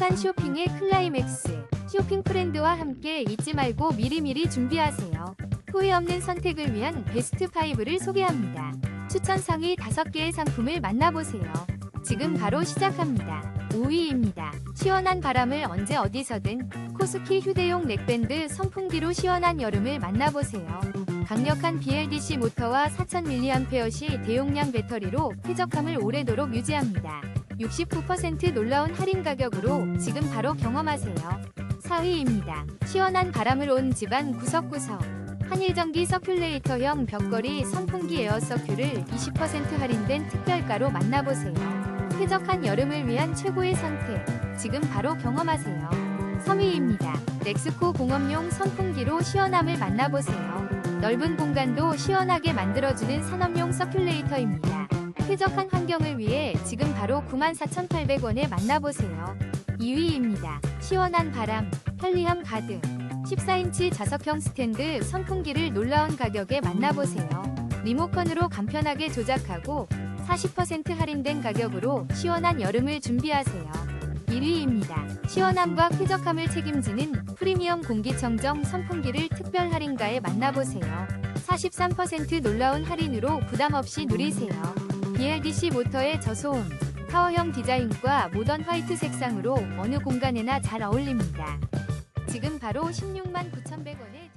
쾌적한 쇼핑의 클라이맥스. 쇼핑 프렌드와 함께 잊지 말고 미리미리 준비하세요. 후회 없는 선택을 위한 베스트 5를 소개합니다. 추천 상위 5개의 상품을 만나보세요. 지금 바로 시작합니다. 5위입니다. 시원한 바람을 언제 어디서든 코스키 휴대용 넥밴드 선풍기로 시원한 여름을 만나보세요. 강력한 BLDC 모터와 4000mAh 대용량 배터리로 쾌적함을 오래도록 유지합니다. 69% 놀라운 할인 가격으로 지금 바로 경험하세요. 4위입니다. 시원한 바람을 온 집안 구석구석. 한일전기 서큘레이터형 벽걸이 선풍기 에어 서큘을 20% 할인된 특별가로 만나보세요. 쾌적한 여름을 위한 최고의 선택. 지금 바로 경험하세요. 3위입니다. 넥스코 공업용 선풍기로 시원함을 만나보세요. 넓은 공간도 시원하게 만들어주는 산업용 서큘레이터입니다. 쾌적한 환경을 위해 지금 바로 94,800원에 만나보세요. 2위입니다. 시원한 바람, 편리함 가득. 14인치 자석형 스탠드 선풍기를 놀라운 가격에 만나보세요. 리모컨으로 간편하게 조작하고 40% 할인된 가격으로 시원한 여름을 준비하세요. 1위입니다. 시원함과 쾌적함을 책임지는 프리미엄 공기청정 선풍기를 특별 할인가에 만나보세요. 43% 놀라운 할인으로 부담 없이 누리세요. BLDC 모터의 저소음, 타워형 디자인과 모던 화이트 색상으로 어느 공간에나 잘 어울립니다. 지금 바로 16만 9,100원에